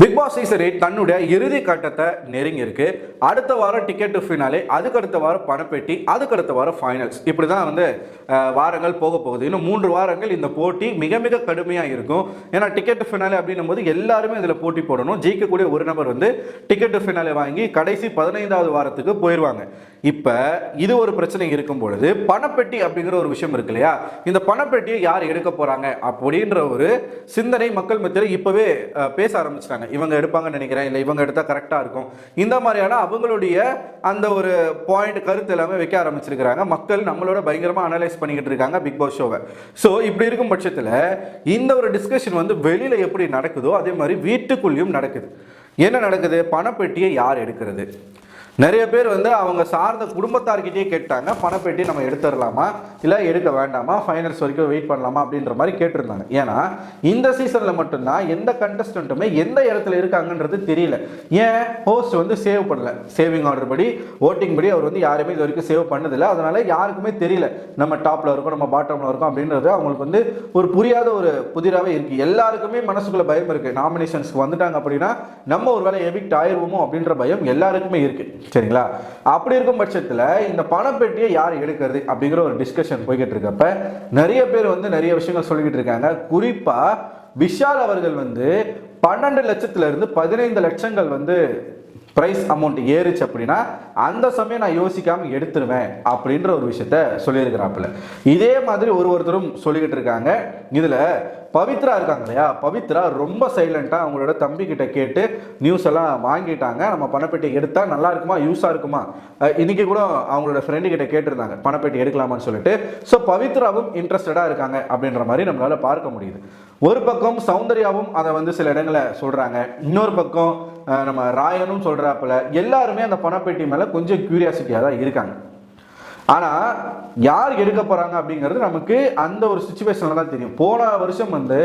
Big Boss season eight தன்னுடைய இறுதி கட்டத்தை நெருங்கி இருக்கு அடுத்த வாரம் டிக்கெட் ஃபினாலே அதுக்கு அடுத்த வாரம் பணப்பெட்டி அதுக்கு அடுத்த வாரம் ஃபைனல்ஸ் இப்படி தான் வந்து வாரங்கள் போக போகுது. இன்னும் மூன்று வாரங்கள் இந்த போட்டி மிக மிக கடுமையாக இருக்கும். ஏன்னா டிக்கெட் ஃபினாலே அப்படின்னும் போது எல்லாருமே இதில் போட்டி போடணும். ஜெயிக்கக்கூடிய ஒரு நபர் வந்து டிக்கெட் ஃபினாலே வாங்கி கடைசி பதினைந்தாவது வாரத்துக்கு போயிடுவாங்க இப்போ இது ஒரு பிரச்சனை இருக்கும் பொழுது பணப்பெட்டி அப்படிங்கிற ஒரு விஷயம் இருக்கு இல்லையா? இந்த பணப்பெட்டியை யார் எடுக்க போகிறாங்க அப்படின்ற ஒரு சிந்தனை மக்கள் மத்தியில் இப்போவே பேச ஆரம்பிச்சிட்டாங்க. இவங்க எடுப்பாங்கன்னு நினைக்கிறேன். இல்லை இவங்க எடுத்தால் கரெக்டாக இருக்கும். இந்த மாதிரியான அவங்களுடைய அந்த ஒரு பாயிண்ட் கருத்து எல்லாமே வைக்க ஆரம்பிச்சிருக்கிறாங்க. மக்கள் நம்மளோட பயங்கரமாக அனலைஸ் பண்ணிக்கிட்டு இருக்காங்க பிக் பாஸ் ஷோவை ஸோ இப்படி இருக்கும் பட்சத்தில் இந்த ஒரு டிஸ்கஷன் வந்து வெளியில் எப்படி நடக்குதோ அதே மாதிரி வீட்டுக்குள்ளேயும் நடக்குது. என்ன நடக்குது? பணப்பெட்டியை யார் எடுக்கிறது? நிறைய பேர் வந்து அவங்க சார்ந்த குடும்பத்தார்கிட்டயே கேட்டாங்க பணப்பெட்டி நம்ம எடுத்துடலாமா? இல்லை எடுக்க வேண்டாமா? ஃபைனல்ஸ் வரைக்கும் வெயிட் பண்ணலாமா? அப்படின்ற மாதிரி கேட்டிருந்தாங்க. ஏன்னா இந்த சீசனில் மட்டும்தான் எந்த கண்டஸ்டண்ட்டுமே எந்த இடத்துல இருக்காங்கன்றது தெரியல. ஏன்? ஹோஸ்ட் வந்து சேவ் பண்ணல. சேவிங் ஆர்டர் படி ஓட்டிங் படி அவர் வந்து யாருமே இது வரைக்கும் சேவ் பண்ணதில்லை. அதனால யாருக்குமே தெரியல நம்ம டாப்பில் இருக்கோம் நம்ம பாட்டமில் இருக்கோம் அப்படின்றது அவங்களுக்கு வந்து ஒரு புரியாத ஒரு புதிராகவே இருக்குது எல்லாருக்குமே மனசுக்குள்ள பயம் இருக்குது நாமினேஷன்ஸ்க்கு வந்துட்டாங்க அப்படின்னா நம்ம ஒரு வேலை எவிக்ட் ஆயிடுவோமோ அப்படின்ற பயம் எல்லாருக்குமே இருக்குது சரிங்களா? அப்படி இருக்கும் பட்சத்தில் இந்த பணப்பெட்டியை யார் எடுக்கிறது அப்படிங்கிற ஒரு டிஸ்கஷன் போய்கிட்டு இருக்கப்ப நிறைய பேர் வந்து நிறைய விஷயங்கள் சொல்லிக்கிட்டு இருக்காங்க. குறிப்பாக விஷால் அவர்கள் வந்து பன்னெண்டு லட்சத்துல இருந்து பதினைந்து லட்சங்கள் வந்து ப்ரைஸ் அமௌண்ட் ஏறுச்சு அப்படின்னா அந்த சமயம் நான் யோசிக்காமல் எடுத்துருவேன் அப்படின்ற ஒரு விஷயத்த சொல்லியிருக்கிறாப்புல. இதே மாதிரி ஒரு ஒருத்தரும் சொல்லிக்கிட்டு இருக்காங்க. இதில் பவித்ரா இருக்காங்க இல்லையா? பவித்ரா ரொம்ப சைலண்ட்டாக அவங்களோட தம்பி கிட்ட கேட்டு நியூஸ் எல்லாம் வாங்கிட்டாங்க. நம்ம பணப்பெட்டி எடுத்தால் நல்லா இருக்குமா யூஸாக இருக்குமா? இன்றைக்கி கூட அவங்களோட ஃப்ரெண்டு கிட்ட கேட்டிருந்தாங்க. பணப்பெட்டி எடுக்கலாமான்னு சொல்லிட்டு. ஸோ பவித்ராவும் இன்ட்ரெஸ்டடாக இருக்காங்க அப்படின்ற மாதிரி நம்மளால் பார்க்க முடியுது. ஒரு பக்கம் சௌந்தர்யாவும் அதை வந்து சில இடங்களில் சொல்றாங்க. இன்னொரு பக்கம் நம்ம ராயனும் சொல்றாப்புல எல்லாருமே அந்த பணப்பேட்டி மேல கொஞ்சம் க்யூரியாசிட்டியாக தான் இருக்காங்க. ஆனால் யார் எடுக்க போகிறாங்க அப்படிங்கிறது நமக்கு அந்த ஒரு சுச்சுவேஷனில் தான் தெரியும். போன வருஷம் வந்து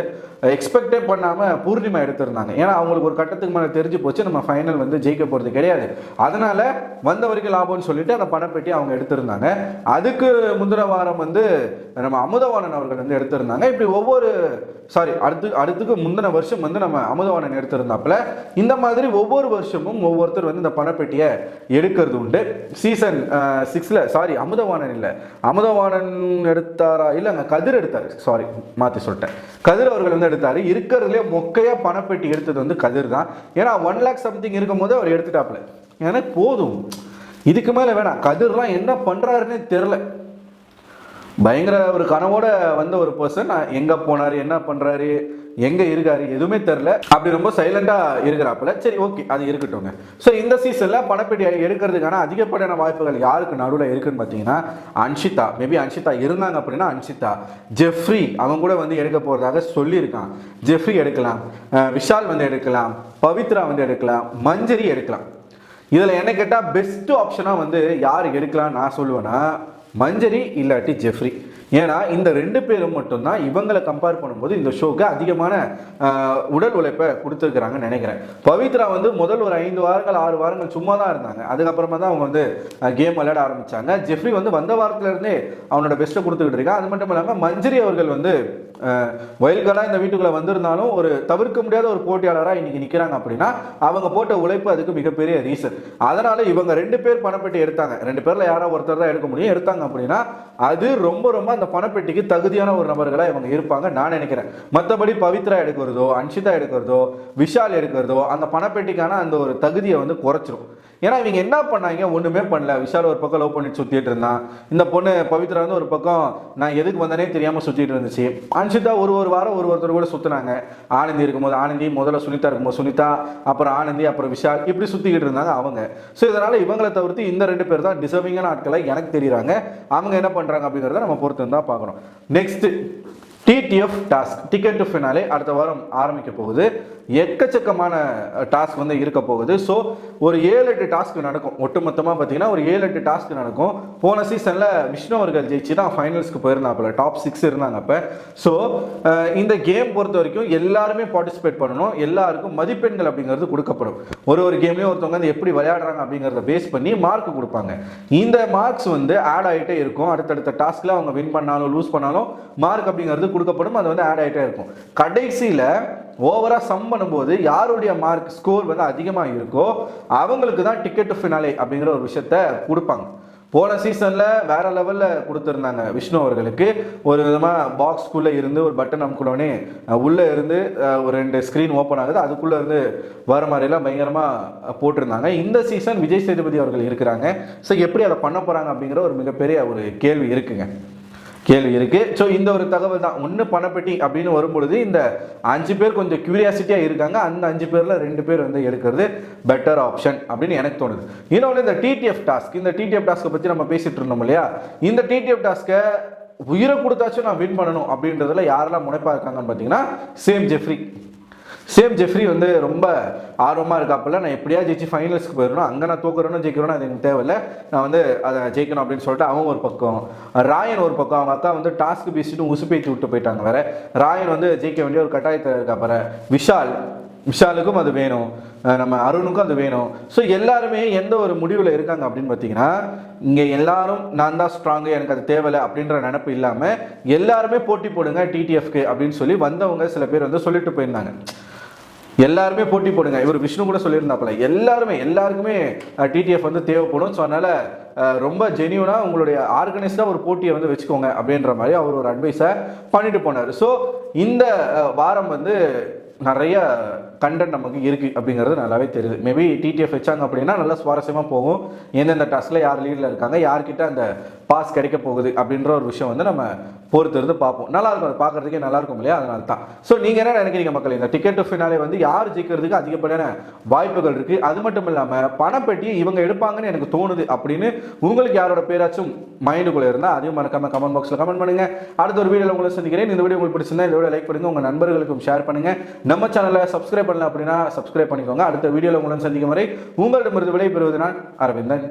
எக்ஸ்பெக்டே பண்ணாமல் பூர்ணிமா எடுத்திருந்தாங்க. ஏன்னா அவங்களுக்கு ஒரு கட்டத்துக்கு மேலே தெரிஞ்சு போச்சு நம்ம ஃபைனல் வந்து ஜெயிக்க போகிறது கிடையாது. அதனால் வந்த வரைக்கும் லாபம்னு சொல்லிட்டு அந்த பணப்பெட்டி அவங்க எடுத்திருந்தாங்க. அதுக்கு முந்தின வாரம் வந்து நம்ம அமுதவாணன் அவர்கள் வந்து எடுத்திருந்தாங்க. இப்படி ஒவ்வொரு சாரி அடுத்து அடுத்துக்கு முந்தின வருஷம் வந்து நம்ம அமுதவாணன் எடுத்திருந்தாப்புல இந்த மாதிரி ஒவ்வொரு வருஷமும் ஒவ்வொருத்தர் வந்து இந்த பணப்பெட்டியை எடுக்கிறது உண்டு. சீசன் சிக்ஸில் சாரி அமுதவாணன் இல்லை. அமுதவாணன் எடுத்தாரா? இல்லைங்க கதிர் எடுத்தார். சாரி மாற்றி சொல்லிட்டேன். கதிர் அவர்கள் வந்து எடுத்தார். இருக்கிறதுலே மொக்கையாக பணப்பெட்டி எடுத்தது வந்து கதிர் தான். ஏன்னா ஒன் லேக் சம்திங் இருக்கும் போது அவர் எடுத்துட்டாப்புல. எனக்கு போதும். இதுக்கு மேலே வேணாம். கதிர்லாம் என்ன பண்ணுறாருன்னே தெரில பயங்கர ஒரு கனவோட வந்த ஒரு பர்சன் எங்கே போனார்? என்ன பண்ணுறாரு எங்க இருக்காரு எதுவுமே தெரில அப்படி ரொம்ப சைலண்டா இருக்கிறாப்புல சரி ஓகே அது இருக்கட்டும்ங்க. ஸோ இந்த சீசன்ல பணப்பெட்டி எடுக்கிறதுக்கான அதிகப்படியான வாய்ப்புகள் யாருக்கு நடுவில் இருக்குன்னு பார்த்தீங்கன்னா அன்ஷிதா. மேபி அன்ஷிதா இருந்தாங்க அப்படின்னா அன்ஷிதா. ஜெஃப்ரி அவங்க கூட வந்து எடுக்க போறதாக சொல்லியிருக்கான். ஜெஃப்ரி எடுக்கலாம். விஷால் வந்து எடுக்கலாம். பவித்ரா வந்து எடுக்கலாம். மஞ்சரி எடுக்கலாம். இதில் என்ன கேட்டால் பெஸ்ட் ஆப்ஷனாக வந்து யார் எடுக்கலாம்னு நான் சொல்லுவேன்னா மஞ்சரி இல்லாட்டி ஜெஃப்ரி ஏன்னா இந்த ரெண்டு பேரும் மட்டும்தான் இவங்களை கம்பேர் பண்ணும்போது இந்த ஷோக்கு அதிகமான உடல் உழைப்பை கொடுத்துருக்குறாங்கன்னு நினைக்கிறேன். பவித்ரா வந்து முதல் ஒரு ஐந்து வாரங்கள் ஆறு வாரங்கள் சும்மா தான் இருந்தாங்க. அதுக்கப்புறமா தான் அவங்க வந்து கேம் விளையாட ஆரம்பித்தாங்க ஜெஃப்ரி வந்து வந்த வாரத்துலேருந்தே அவனோட பெஸ்ட்டை கொடுத்துக்கிட்டு இருக்கான். அது மட்டும் இல்லாமல் மஞ்சரி அவர்கள் வந்து வயல்களாக இந்த வீட்டுக்குள்ளே வந்திருந்தாலும் ஒரு தவிர்க்க முடியாத ஒரு போட்டியாளராக இன்னைக்கு நிற்கிறாங்க அப்படின்னா அவங்க போட்ட உழைப்பு அதுக்கு மிகப்பெரிய ரீசன் அதனால இவங்க ரெண்டு பேர் பணப்பெட்டி எடுத்தாங்க. ரெண்டு பேரில் யாரோ ஒருத்தர் தான் எடுக்க முடியும். எடுத்தாங்க அப்படின்னா அது ரொம்ப ரொம்ப அந்த பணப்பெட்டிக்கு தகுதியான ஒரு நபர்களாக இவங்க இருப்பாங்க நான் நினைக்கிறேன். மற்றபடி பவித்ரா எடுக்கிறதோ அன்ஷிதா எடுக்கிறதோ விஷால் எடுக்கிறதோ அந்த பணப்பெட்டிக்கான அந்த ஒரு தகுதியை வந்து குறைச்சிரும். ஏன்னா இவங்க என்ன பண்ணாங்க? ஒன்றுமே பண்ணல. விஷால் ஒரு பக்கம் லவ் பண்ணிட்டு சுற்றிட்டு இருந்தான். இந்த பொண்ணு பவித்ரா வந்து ஒரு பக்கம் நான் எதுக்கு வந்தனே தெரியாமல் சுற்றிட்டு இருந்துச்சு. அன்ஷிதா ஒரு ஒரு வாரம் ஒரு ஒருத்தர் கூட சுற்றினாங்க ஆனந்தி இருக்கும்போது ஆனந்தி முதல்ல சுனிதா இருக்கும்போது சுனிதா அப்புறம் ஆனந்தி அப்புறம் விஷால் இப்படி சுற்றிக்கிட்டு இருந்தாங்க அவங்க. ஸோ இதனால் இவங்களை தவிர்த்து இந்த ரெண்டு பேர் தான் டிசர்விங்கான ஆட்களை எனக்கு தெரியுறாங்க. அவங்க என்ன பண்ணுறாங்க அப்படிங்கிறத நம்ம பொறுத்து தான் பார்க்கணும். Next TTF task ticket to finale அடுத்த வாரம் ஆரம்பிக்க போகுது. எக்கச்சக்கமான டாஸ்க் வந்து இருக்க போகுது. ஸோ ஒரு ஏழு எட்டு டாஸ்க் நடக்கும். ஒட்டுமொத்தமாக பார்த்தீங்கன்னா ஒரு ஏழு எட்டு டாஸ்க் நடக்கும். போன சீசனில் விஷ்ணு அவர்கள் ஜெயிச்சு தான் ஃபைனல்ஸ்க்கு போயிருந்தாப்புல. டாப் சிக்ஸ் இருந்தாங்க அப்போ. ஸோ இந்த கேம் பொறுத்த வரைக்கும் எல்லாருமே பார்ட்டிசிபேட் பண்ணணும். எல்லாருக்கும் மதிப்பெண்கள் அப்படிங்கிறது கொடுக்கப்படும். ஒரு ஒரு கேம்லேயும் ஒருத்தவங்க வந்து எப்படி விளையாடுறாங்க அப்படிங்கிறத பேஸ் பண்ணி மார்க் கொடுப்பாங்க. இந்த மார்க்ஸ் வந்து ஆட் ஆகிட்டே இருக்கும். அடுத்தடுத்த டாஸ்கில் அவங்க வின் பண்ணாலும் லூஸ் பண்ணாலும் மார்க் அப்படிங்கிறது கொடுக்கப்படும். அது வந்து ஆட் ஆகிட்டே இருக்கும். கடைசியில் ஓவராக சம் பண்ணும்போது யாருடைய மார்க் ஸ்கோர் வந்து அதிகமாக இருக்கோ அவங்களுக்கு தான் டிக்கெட் டு ஃபினாலே அப்படிங்கிற ஒரு விஷயத்த கொடுப்பாங்க. போன சீசனில் வேற லெவலில் கொடுத்துருந்தாங்க விஷ்ணு அவர்களுக்கு. ஒரு விதமாக பாக்ஸ்குள்ளே இருந்து ஒரு பட்டன் அமுக்கணுடனே உள்ளே இருந்து ஒரு ரெண்டு ஸ்க்ரீன் ஓப்பன் ஆகுது. அதுக்குள்ளே இருந்து வர மாதிரிலாம் பயங்கரமாக போட்டிருந்தாங்க. இந்த சீசன் விஜய் சேதுபதி அவர்கள் இருக்கிறாங்க. ஸோ எப்படி அதை பண்ண போகிறாங்க அப்படிங்கிற ஒரு மிகப்பெரிய ஒரு கேள்வி இருக்குங்க. கேள்வி இருக்கு. ஸோ இந்த ஒரு தகவல் தான். ஒன்று பணப்பெட்டி அப்படின்னு வரும்பொழுது இந்த அஞ்சு பேர் கொஞ்சம் கியூரியாசிட்டியாக இருக்காங்க. அந்த அஞ்சு பேரில் ரெண்டு பேர் வந்து எடுக்கிறது பெட்டர் ஆப்ஷன் அப்படின்னு எனக்கு தோணுது. இன்னொன்று இந்த டிடிஎஃப் டாஸ்க் இந்த டிடிஎஃப் டாஸ்க்கை பற்றி நம்ம பேசிட்டு இருந்தோம் இல்லையா? இந்த டிடிஎஃப் டாஸ்க்கை உயிரை கொடுத்தாச்சும் நான் வின் பண்ணணும் அப்படின்றதுல யாரெல்லாம் முனைப்பாக இருக்காங்கன்னு பார்த்தீங்கன்னா சேம் ஜெஃப்ரி. சேம் ஜெஃப்ரி வந்து ரொம்ப ஆர்வமாக இருக்காப்புல நான் எப்படியா ஜெயிச்சு ஃபைனல்ஸ்க்கு போயிடணும் அங்கே நான் தூக்குறேனோ ஜெயிக்கிறோன்னு அது எனக்கு தேவையில்லை. நான் வந்து அதை ஜெயிக்கணும் அப்படின்னு சொல்லிட்டு அவன் ஒரு பக்கம் ராயன் ஒரு பக்கம் அவங்க அக்கா வந்து டாஸ்க் பேசிட்டு உசுப்பேத்தி விட்டு போயிட்டாங்க வேற. ராயன் வந்து ஜெயிக்க வேண்டிய ஒரு கட்டாயத்தில் இருக்கா விஷால் விஷாலுக்கும் அது வேணும். நம்ம அருணுக்கும் அது வேணும். ஸோ எல்லாருமே எந்த ஒரு முடிவில் இருக்காங்க அப்படின்னு பார்த்தீங்கன்னா இங்கே எல்லாரும் நான் தான் ஸ்ட்ராங்கு எனக்கு அது தேவையில்லை அப்படின்ற நினப்பு இல்லாமல் எல்லாருமே போட்டி போடுங்க டிடிஎஃப்க்கு அப்படின்னு சொல்லி வந்தவங்க சில பேர் வந்து சொல்லிட்டு போயிருந்தாங்க. எல்லாருமே போட்டி போடுங்க. இவர் விஷ்ணு கூட சொல்லியிருந்தாப்புல. எல்லாருமே எல்லாருக்குமே டிடிஎஃப் வந்து தேவைப்படும். ஸோ அதனால ரொம்ப ஜெனியூனாக உங்களுடைய ஆர்கனைஸ்டாக ஒரு போட்டியை வந்து வச்சுக்கோங்க அப்படின்ற மாதிரி அவர் ஒரு அட்வைஸை பண்ணிட்டு போனார். ஸோ இந்த வாரம் வந்து நிறைய கண்டென்ட் நமக்கு இருக்குது அப்படிங்கிறது நல்லாவே தெரியுது. மேபி டிடிஎஃப் வச்சாங்க அப்படின்னா நல்லா சுவாரஸ்யமாக போகும். எந்தெந்த டாஸ்கில் யார் லீடில் இருக்காங்க யார்கிட்ட அந்த பாஸ் கிடைக்க போகுது அப்படின்ற ஒரு விஷயம் வந்து நம்ம பொறுத்து இருந்து பார்ப்போம். நல்லா இருக்கும் அது பார்க்கறதுக்கே நல்லா இருக்கும் இல்லையா? அதனால தான் ஸோ நீங்கள் என்ன நினைக்கிறீங்க மக்கள்? இந்த டிக்கெட் ஃபினாலே வந்து யார் ஜெயிக்கிறதுக்கு அதிகப்படியான வாய்ப்புகள் இருக்குது அது மட்டும் இல்லாமல் பணப்பெட்டியை இவங்க எடுப்பாங்கன்னு எனக்கு தோணுது அப்படின்னு உங்களுக்கு யாரோட பேராச்சும் மைண்டுக்குள்ளே இருந்தால் அதையும் மறக்காம கமெண்ட் பாக்ஸில் கமெண்ட் பண்ணுங்க. அடுத்த ஒரு வீடியோவில் உங்களை சந்திக்கிறேன். இந்த வீடியோ உங்களுக்கு பிடிச்சிருந்தா இந்த வீடியோ லைக் பண்ணுங்க. உங்கள் நண்பர்களுக்கும் ஷேர் பண்ணுங்க. நம்ம சேனலை சப்ஸ்கிரைப் பண்ணல அப்படின்னா சப்ஸ்கிரைப் பண்ணிக்கோங்க. அடுத்த வீடியோவில் உங்களை சந்திக்கும் வரை உங்களிடமிருந்து விடைபெறுவது நான் அரவிந்தன்.